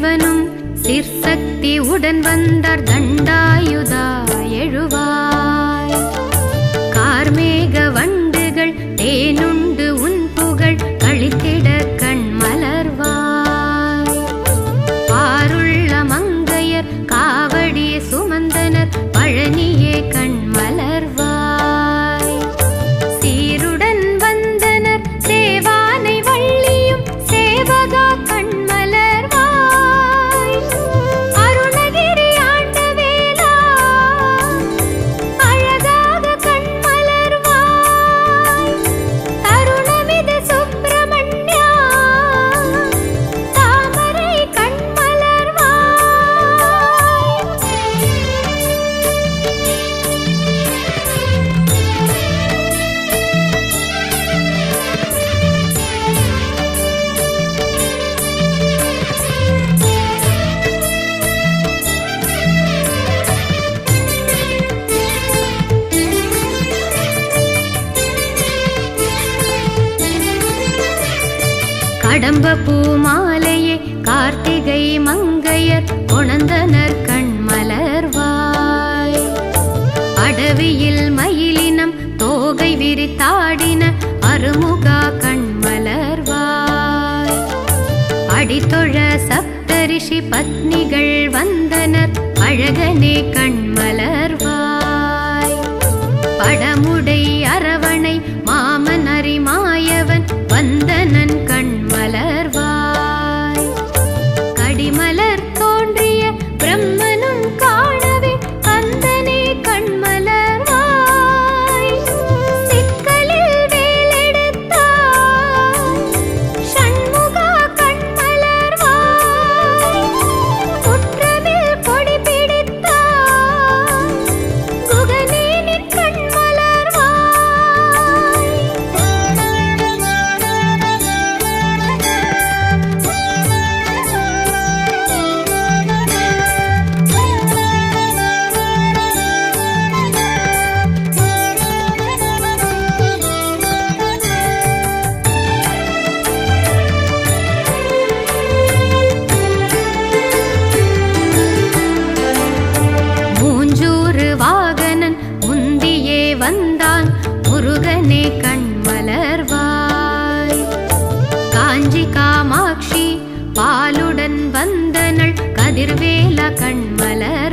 சிவனும் சிற்சக்தி உடன் வந்தார் தண்டாயுதா? கதிர்வேல கண்மலர்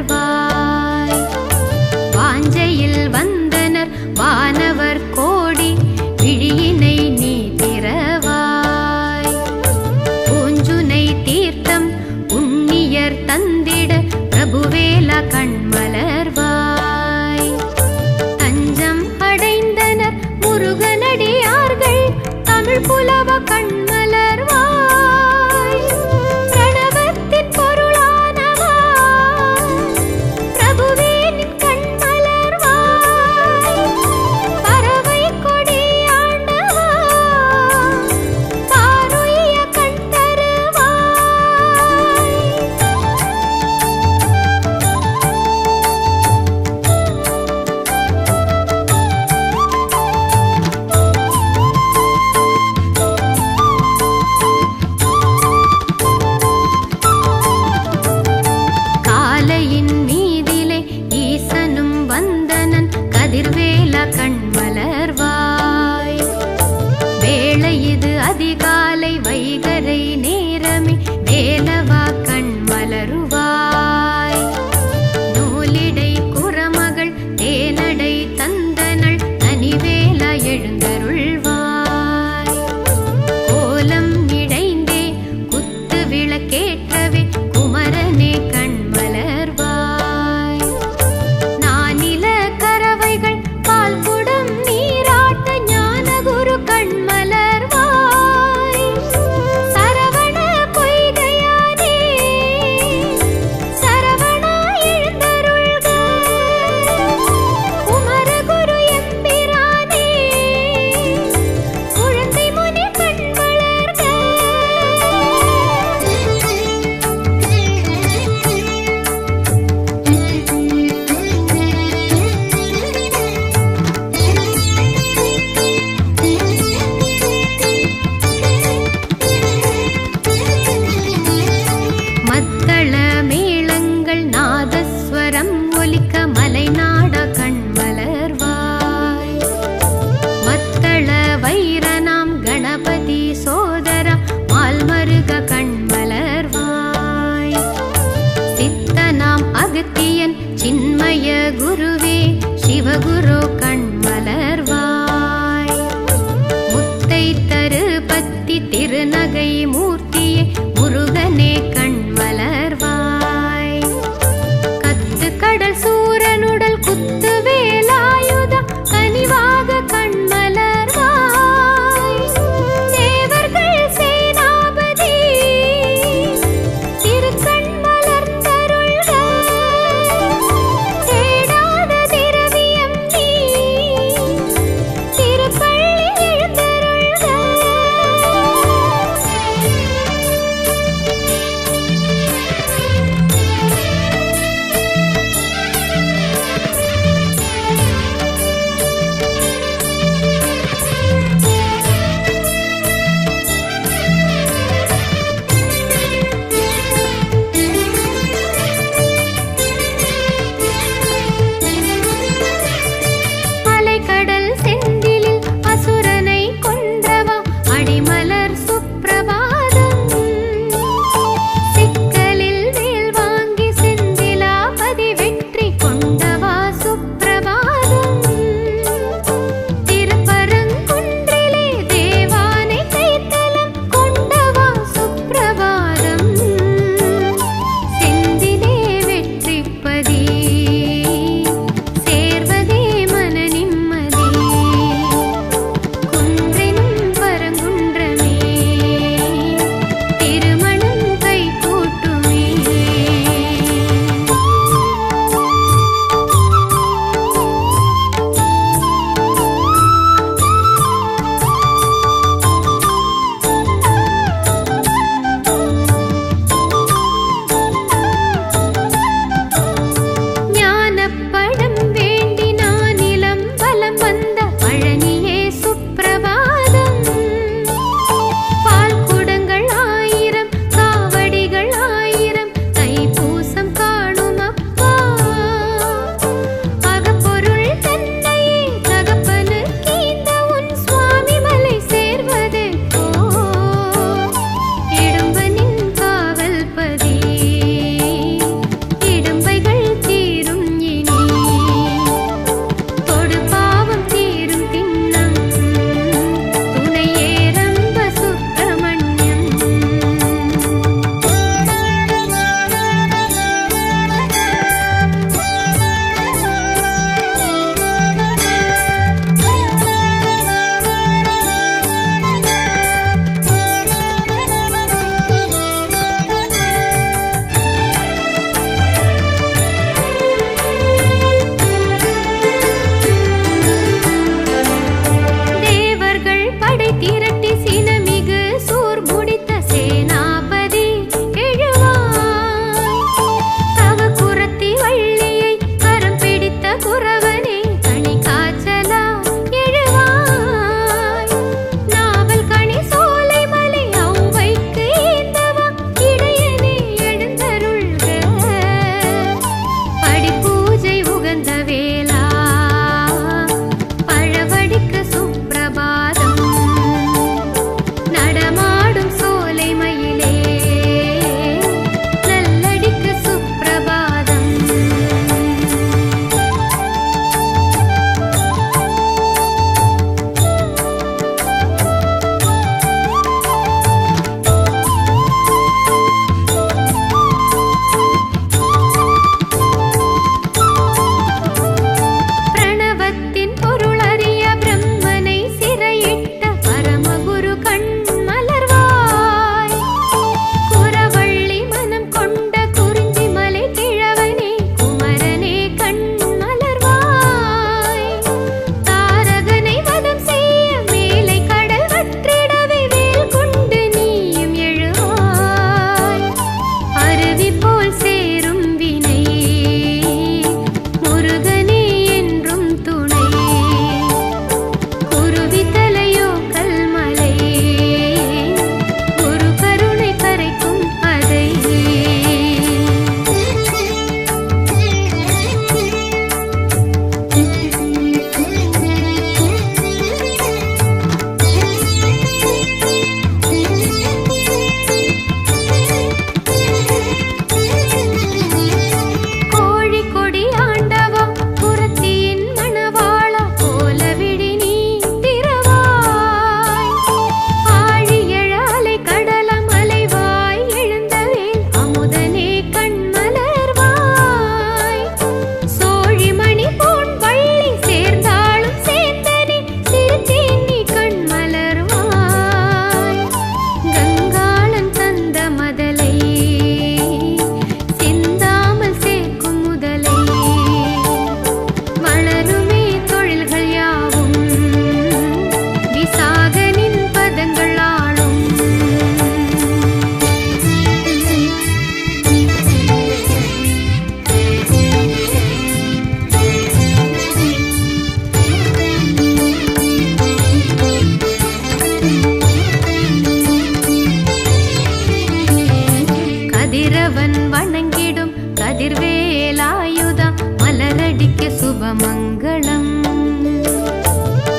கதிரவன் வணங்கிடும் கதிர்வேலாயுதா மலரடிக்க சுபமங்களம்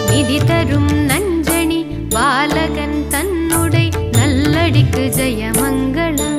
நிதி தரும் நஞ்சனி பாலகன் தன்னுடை நல்லடிக்கு ஜெயமங்களம்